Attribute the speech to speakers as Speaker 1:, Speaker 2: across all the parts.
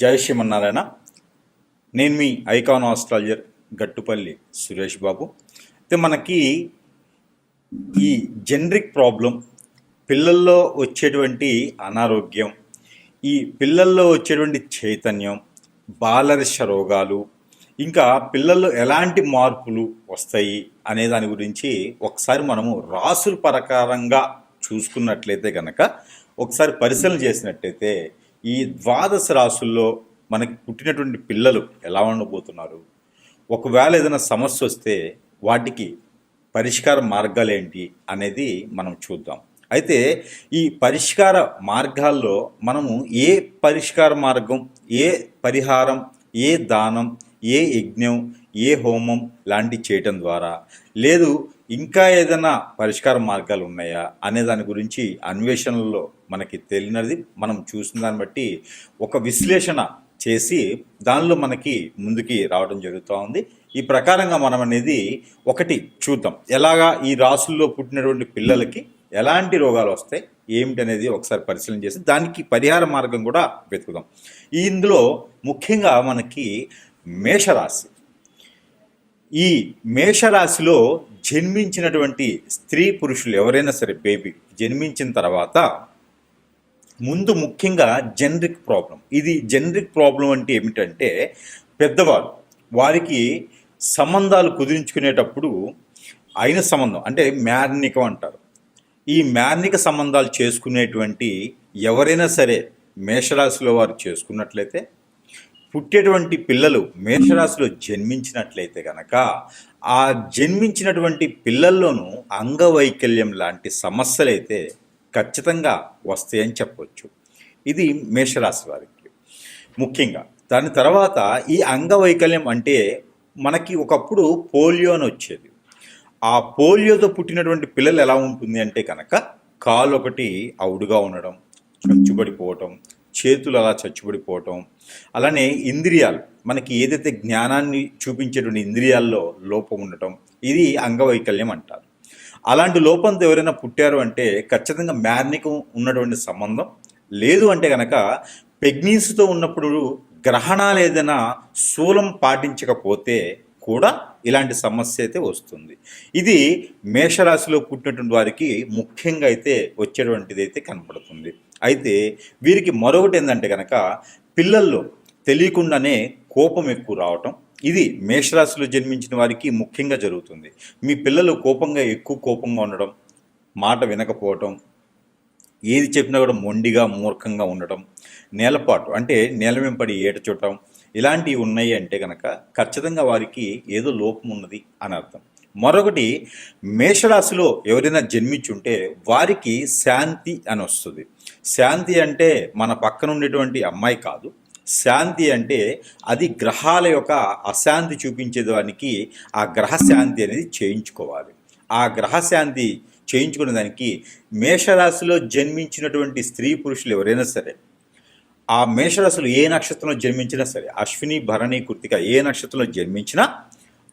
Speaker 1: జై శ్రీమన్నారాయణ. నేను మీ ఐకాన్ ఆస్ట్రాలజర్ గట్టుపల్లి సురేష్ బాబు. అయితే మనకి ఈ జనరిక్ ప్రాబ్లం పిల్లల్లో వచ్చేటువంటి అనారోగ్యం ఈ పిల్లల్లో వచ్చేటువంటి చైతన్యం బాలరిష రోగాలు ఇంకా పిల్లల్లో ఎలాంటి మార్పులు వస్తాయి అనే దాని గురించి ఒకసారి మనము రాసుల ప్రకారంగా చూసుకున్నట్లయితే కనుక ఒకసారి పరిశీలన చేసినట్టయితే ఈ ద్వాదశ రాసుల్లో మనకి పుట్టినటువంటి పిల్లలు ఎలా ఉండబోతున్నారు? ఒకవేళ ఏదైనా సమస్య వస్తే వాటికి పరిష్కార మార్గాలు ఏంటి అనేది మనం చూద్దాం. అయితే ఈ పరిష్కార మార్గాల్లో మనము ఏ పరిష్కార మార్గం ఏ పరిహారం ఏ దానం ఏ యజ్ఞం ఏ హోమం లాంటి చేయటం ద్వారా లేదు ఇంకా ఏదైనా పరిష్కార మార్గాలు ఉన్నాయా అనే దాని గురించి అన్వేషణలో మనకి తెలియనది. మనం చూసిన దాన్ని బట్టి ఒక విశ్లేషణ చేసి దానిలో మనకి ముందుకి రావడం జరుగుతూ ఉంది. ఈ ప్రకారంగా మనం అనేది ఒకటి చూద్దాం. ఎలాగా ఈ రాసుల్లో పుట్టినటువంటి పిల్లలకి ఎలాంటి రోగాలు వస్తాయి? ఏమిటి అనేది ఒకసారి పరిశీలన చేసి దానికి పరిహార మార్గం కూడా వెతుకుదాం. ఈ ఇందులో ముఖ్యంగా మనకి మేషరాశి. ఈ మేషరాశిలో జన్మించినటువంటి స్త్రీ పురుషులు ఎవరైనా సరే బేబీ జన్మించిన తర్వాత ముందు ముఖ్యంగా జనరిక్ ప్రాబ్లం ఇది జనరిక్ ప్రాబ్లం అంటే ఏమిటంటే పెద్దవారు వారికి సంబంధాలు కుదిరించుకునేటప్పుడు అయిన సంబంధం అంటే మ్యార్నికం అంటారు. ఈ మ్యార్నిక సంబంధాలు చేసుకునేటువంటి ఎవరైనా సరే మేషరాశిలో వారు చేసుకున్నట్లయితే పుట్టేటువంటి పిల్లలు మేషరాశిలో జన్మించినట్లయితే కనుక ఆ జన్మించినటువంటి పిల్లల్లోనూ అంగవైకల్యం లాంటి సమస్యలైతే ఖచ్చితంగా వస్తాయని చెప్పవచ్చు ఇది మేషరాశి వారికి. ముఖ్యంగా దాని తర్వాత ఈ అంగవైకల్యం అంటే మనకి ఒకప్పుడు పోలియో అని వచ్చేది. ఆ పోలియోతో పుట్టినటువంటి పిల్లలు ఎలా ఉంటుంది అంటే కనుక కాలు ఒకటి అవుడుగా ఉండడం చచ్చుబడిపోవటం చేతులు అలా చచ్చిపడిపోవటం. అలానే ఇంద్రియాలు మనకి ఏదైతే జ్ఞానాన్ని చూపించేటువంటి ఇంద్రియాల్లో లోపం ఉండటం ఇది అంగవైకల్యం అంటారు. అలాంటి లోపంతో ఎవరైనా పుట్టారు అంటే ఖచ్చితంగా మ్యార్నికం ఉన్నటువంటి సంబంధం లేదు అంటే కనుక పెగ్నీస్తో ఉన్నప్పుడు గ్రహణాలు ఏదైనా శూలం పాటించకపోతే కూడా ఇలాంటి సమస్య అయితే వస్తుంది. ఇది మేషరాశిలో పుట్టినటువంటి వారికి ముఖ్యంగా అయితే వచ్చేటువంటిది అయితే కనపడుతుంది. అయితే వీరికి మరొకటి ఏంటంటే కనుక పిల్లల్లో తెలియకుండానే కోపం ఎక్కువ రావటం ఇది మేషరాశిలో జన్మించిన వారికి ముఖ్యంగా జరుగుతుంది. మీ పిల్లలు కోపంగా ఎక్కువ కోపంగా ఉండడం మాట వినకపోవటం ఏది చెప్పినా కూడా మొండిగా మూర్ఖంగా ఉండటం నేలపాటు అంటే నేల వెంపడి ఏటచూడటం ఇలాంటివి ఉన్నాయి అంటే కనుక ఖచ్చితంగా వారికి ఏదో లోపం ఉన్నది అని అర్థం. మరొకటి మేషరాశిలో ఎవరైనా జన్మించుంటే వారికి శాంతి అని వస్తుంది. శాంతి అంటే మన పక్కన ఉండేటువంటి అమ్మాయి కాదు. శాంతి అంటే అది గ్రహాల యొక్క అశాంతి చూపించేదానికి ఆ గ్రహశాంతి అనేది చేయించుకోవాలి. ఆ గ్రహశాంతి చేయించుకునే దానికి మేషరాశిలో జన్మించినటువంటి స్త్రీ పురుషులు ఎవరైనా సరే ఆ మేషరాశులు ఏ నక్షత్రంలో జన్మించినా సరే అశ్విని భరణి కృతిక ఏ నక్షత్రంలో జన్మించినా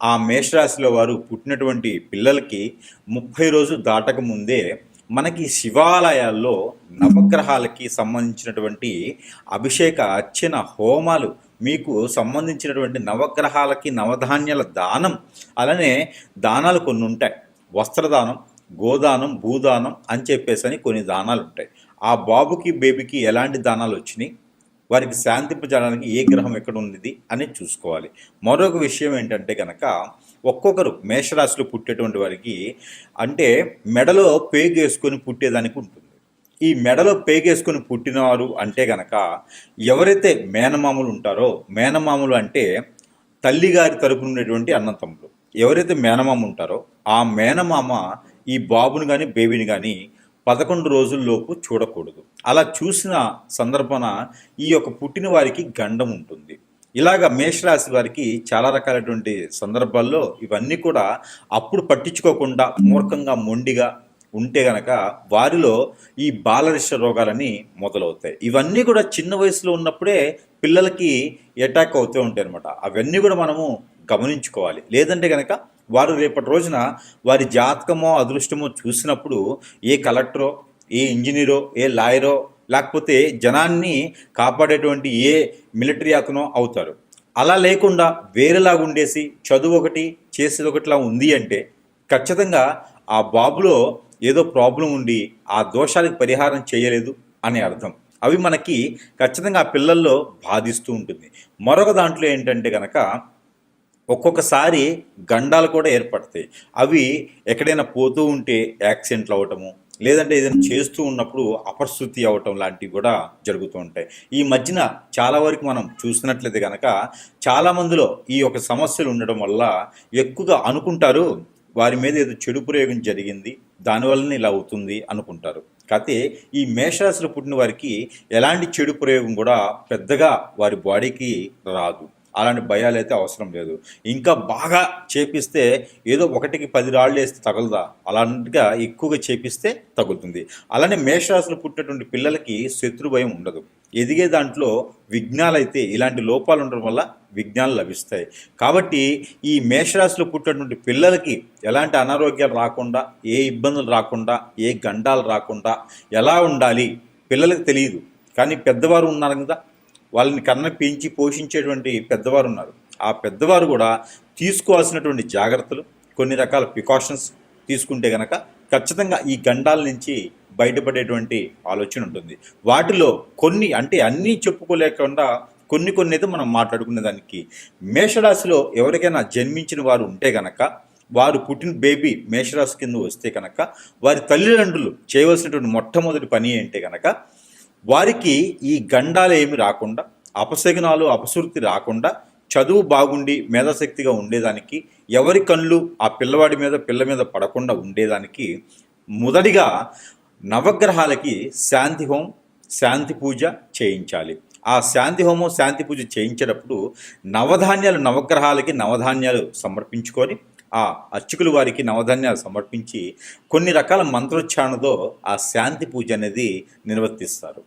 Speaker 1: ఆ మేషరాశిలో వారు పుట్టినటువంటి పిల్లలకి ముప్పై రోజు దాటక ముందే మనకి శివాలయాల్లో నవగ్రహాలకి సంబంధించినటువంటి అభిషేక అర్చన హోమాలు మీకు సంబంధించినటువంటి నవగ్రహాలకి నవధాన్యాల దానం అలానే దానాలు కొన్ని ఉంటాయి. వస్త్రదానం గోదానం భూదానం అని చెప్పేసి అని కొన్ని దానాలు ఉంటాయి. ఆ బాబుకి బేబీకి ఎలాంటి దానాలు వచ్చినాయి? వారికి శాంతింపజేయడానికి ఏ గ్రహం ఎక్కడ ఉంది అని చూసుకోవాలి. మరొక విషయం ఏంటంటే కనుక ఒక్కొక్కరు మేషరాశిలో పుట్టేటువంటి వారికి అంటే మెడలో పేగేసుకొని పుట్టేదానికి ఉంటుంది. ఈ మెడలో పేగేసుకొని పుట్టినవారు అంటే గనక ఎవరైతే మేనమామలు ఉంటారో మేనమామలు అంటే తల్లిగారి తరపున ఉండేటువంటి అన్నతమ్ములు ఎవరైతే మేనమామ ఉంటారో ఆ మేనమామ ఈ బాబుని కానీ బేబీని కానీ పదకొండు రోజుల్లోపు చూడకూడదు. అలా చూసిన సందర్భాన ఈ యొక్క పుట్టిన వారికి గండం ఉంటుంది. ఇలాగ మేషరాశి వారికి చాలా రకాలైనటువంటి సందర్భాల్లో ఇవన్నీ కూడా అప్పుడు పట్టించుకోకుండా మూర్ఖంగా మొండిగా ఉంటే గనక వారిలో ఈ బాలరిష రోగాలని మొదలవుతాయి. ఇవన్నీ కూడా చిన్న వయసులో ఉన్నప్పుడే పిల్లలకి అటాక్ అవుతూ ఉంటాయి అనమాట అవన్నీ కూడా మనము గమనించుకోవాలి. లేదంటే కనుక వారు రేపటి రోజున వారి జాతకమో అదృష్టమో చూసినప్పుడు ఏ కలెక్టరో ఏ ఇంజనీరో ఏ లాయరో లేకపోతే జనాన్ని కాపాడేటువంటి ఏ మిలిటరీ అతనో అవుతారు. అలా లేకుండా వేరేలాగా ఉండేసి చదువు ఒకటి చేసేది ఒకటిలా ఉంది అంటే ఖచ్చితంగా ఆ బాబులో ఏదో ప్రాబ్లం ఉండి ఆ దోషాలకు పరిహారం చేయలేదు అనే అర్థం. అవి మనకి ఖచ్చితంగా ఆ పిల్లల్లో బాధిస్తూ ఉంటుంది. మరొక దాంట్లో ఏంటంటే కనుక ఒక్కొక్కసారి గండాలు కూడా ఏర్పడతాయి. అవి ఎక్కడైనా పోతూ ఉంటే యాక్సిడెంట్లు అవ్వటము లేదంటే ఏదైనా చేస్తూ ఉన్నప్పుడు అపశృతి అవ్వటం లాంటివి కూడా జరుగుతూ ఉంటాయి. ఈ మధ్యన చాలా వరకు మనం చూసినట్లయితే కనుక చాలామందిలో ఈ యొక్క సమస్యలు ఉండడం వల్ల ఎక్కువగా అనుకుంటారు వారి మీద ఏదో చెడు ప్రయోగం జరిగింది దానివల్లనే ఇలా అవుతుంది అనుకుంటారు. కాకపోతే ఈ మేషరాశిలో పుట్టిన వారికి ఎలాంటి చెడు ప్రయోగం కూడా పెద్దగా వారి బాడీకి రాదు. అలాంటి భయాలు అయితే అవసరం లేదు. ఇంకా బాగా చేపిస్తే ఏదో ఒకటికి పది రాళ్ళు వేస్తే తగలదా? అలాంటిగా ఎక్కువగా చేపిస్తే తగులుతుంది. అలానే మేషరాశులు పుట్టినటువంటి పిల్లలకి శత్రు భయం ఉండదు. ఎదిగే దాంట్లో విఘ్నాలు అయితే ఇలాంటి లోపాలు ఉండడం వల్ల విఘ్నాలు లభిస్తాయి. కాబట్టి ఈ మేషరాశిలో పుట్టినటువంటి పిల్లలకి ఎలాంటి అనారోగ్యాలు రాకుండా ఏ ఇబ్బందులు రాకుండా ఏ గండాలు రాకుండా ఎలా ఉండాలి? పిల్లలకు తెలియదు. కానీ పెద్దవారు ఉన్నారు కదా వాళ్ళని కన్న పెంచి పోషించేటువంటి పెద్దవారు ఉన్నారు. ఆ పెద్దవారు కూడా తీసుకోవాల్సినటువంటి జాగ్రత్తలు కొన్ని రకాల ప్రికాషన్స్ తీసుకుంటే గనక ఖచ్చితంగా ఈ గండాల నుంచి బయటపడేటువంటి ఆలోచన ఉంటుంది. వాటిలో కొన్ని అంటే అన్నీ చెప్పుకోలేకుండా కొన్ని కొన్ని అయితే మనం మాట్లాడుకునే దానికి మేషరాశిలో ఎవరికైనా జన్మించిన వారు ఉంటే గనక వారు పుట్టిన బేబీ మేషరాశి కింద వస్తే కనుక వారి తల్లిదండ్రులు చేయవలసినటువంటి మొట్టమొదటి పని ఏంటే కనుక వారికి ఈ గండాలు ఏమి రాకుండా అపశగనాలు అపశృతి రాకుండా చదువు బాగుండి మేధాశక్తిగా ఉండేదానికి ఎవరి కళ్ళు ఆ పిల్లవాడి మీద పిల్ల మీద పడకుండా ఉండేదానికి మొదటిగా నవగ్రహాలకి శాంతి హోం శాంతి పూజ చేయించాలి. ఆ శాంతి హోమం శాంతి పూజ చేయించేటప్పుడు నవధాన్యాలు నవగ్రహాలకి నవధాన్యాలు సమర్పించుకొని ఆ అర్చకులు వారికి నవధాన్యాలు సమర్పించి కొన్ని రకాల మంత్రోచ్చారణతో ఆ శాంతి పూజ అనేది నిర్వర్తిస్తారు.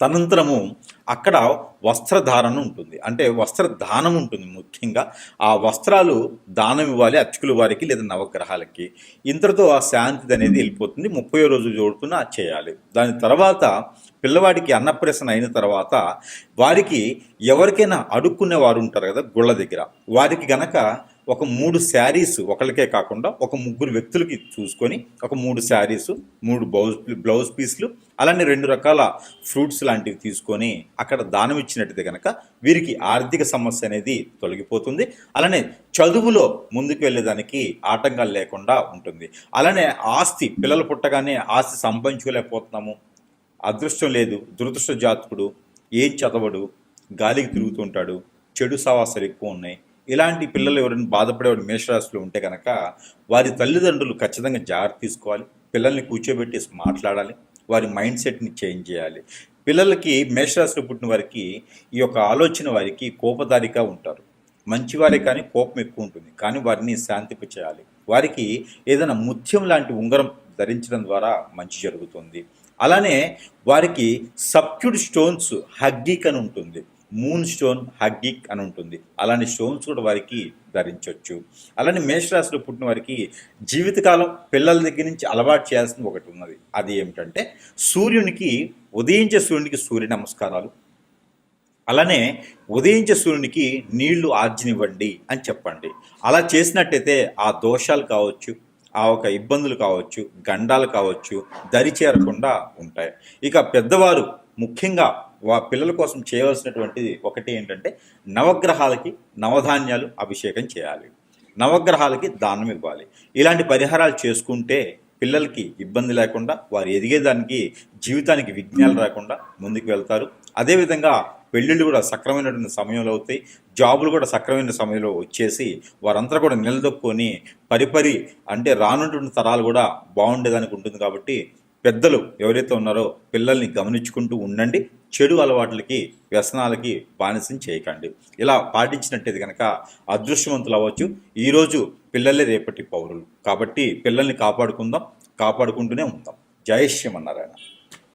Speaker 1: తనంతరము అక్కడ వస్త్రధారణ ఉంటుంది. అంటే వస్త్రదానం ఉంటుంది ముఖ్యంగా. ఆ వస్త్రాలు దానం ఇవ్వాలి అర్చకుల వారికి లేదా నవగ్రహాలకి. ఇంతటితో ఆ శాంతి అనేది వెళ్ళిపోతుంది. ముప్పై రోజు జోడుతున్న చేయాలి. దాని తర్వాత పిల్లవాడికి అన్నప్రసన అయిన తర్వాత వారికి ఎవరికైనా అడుక్కునే వారు ఉంటారు కదా గుళ్ళ దగ్గర. వారికి గనక ఒక మూడు శారీస్ ఒకరికే కాకుండా ఒక ముగ్గురు వ్యక్తులకి చూసుకొని ఒక మూడు శారీస్ మూడు బ్లౌజ్ బ్లౌజ్ పీస్లు అలానే రెండు రకాల ఫ్రూట్స్ లాంటివి తీసుకొని అక్కడ దానం ఇచ్చినట్టయితే కనుక వీరికి ఆర్థిక సమస్య అనేది తొలగిపోతుంది. అలానే చదువులో ముందుకు వెళ్ళేదానికి ఆటంకాలు లేకుండా ఉంటుంది. అలానే ఆస్తి పిల్లలు పుట్టగానే ఆస్తి సంపాదించుకోలేకపోతున్నాము అదృష్టం లేదు దురదృష్ట జాతకుడు ఏం చదవడు గాలికి తిరుగుతుంటాడు చెడు సవాసాలు ఎక్కువ ఉన్నాయి ఇలాంటి పిల్లలు ఎవరైనా బాధపడేవాడు మేషరాశిలో ఉంటే కనుక వారి తల్లిదండ్రులు ఖచ్చితంగా జాగ్రత్త తీసుకోవాలి. పిల్లల్ని కూర్చోబెట్టేసి మాట్లాడాలి. వారి మైండ్ సెట్ని చేంజ్ చేయాలి. పిల్లలకి మేషరాశిలో పుట్టిన వారికి ఈ యొక్క ఆలోచన వారికి కోపదారిగా ఉంటారు. మంచివారే కానీ కోపం ఎక్కువ ఉంటుంది. కానీ వారిని శాంతింప చేయాలి. వారికి ఏదైనా ముత్యం లాంటి ఉంగరం ధరించడం ద్వారా మంచి జరుగుతుంది. అలానే వారికి సబ్క్యూడ్ స్టోన్స్ హగ్గిక్ అని ఉంటుంది. మూన్ స్టోన్ హగ్గిక్ అని ఉంటుంది. అలానే స్టోన్స్ కూడా వారికి ధరించవచ్చు అలానే మేషరాశిలో పుట్టిన వారికి జీవితకాలం పిల్లల దగ్గర నుంచి అలవాటు చేయాల్సింది ఒకటి ఉన్నది. అది ఏమిటంటే సూర్యునికి ఉదయించే సూర్యునికి సూర్య నమస్కారాలు. అలానే ఉదయించే సూర్యునికి నీళ్ళు ఆర్జనివ్వండి అని చెప్పండి. అలా చేసినట్టయితే ఆ దోషాలు కావచ్చు ఆ ఒక ఇబ్బందులు కావచ్చు గండాలు కావచ్చు దరి చేరకుండా ఉంటాయి. ఇక పెద్దవారు ముఖ్యంగా వా పిల్లల కోసం చేయవలసినటువంటిది ఒకటి ఏంటంటే నవగ్రహాలకి నవధాన్యాలు అభిషేకం చేయాలి. నవగ్రహాలకి దానం ఇవ్వాలి. ఇలాంటి పరిహారాలు చేసుకుంటే పిల్లలకి ఇబ్బంది లేకుండా వారు ఎదిగేదానికి జీవితానికి విఘ్నాలు రాకుండా ముందుకు వెళ్తారు. అదేవిధంగా పెళ్ళిళ్ళు కూడా సక్రమైనటువంటి సమయంలో అవుతాయి. జాబులు కూడా సక్రమైన సమయంలో వచ్చేసి వారంతా కూడా నిలదొక్కుని పరిపరి అంటే రానున్నటువంటి తరాలు కూడా బాగుండేదానికి ఉంటుంది కాబట్టి పెద్దలు ఎవరైతే ఉన్నారో పిల్లల్ని గమనించుకుంటూ ఉండండి. చెడు అలవాట్లకి వ్యసనాలకి బానిసం చేయకండి. ఇలా పాటించినట్టయితే కనుక అదృష్టవంతులు అవ్వచ్చు. ఈరోజు పిల్లలే రేపటి పౌరులు. కాబట్టి పిల్లల్ని కాపాడుకుందాం కాపాడుకుంటూనే ఉందాం. జయ శ్రీమన్నారాయణ.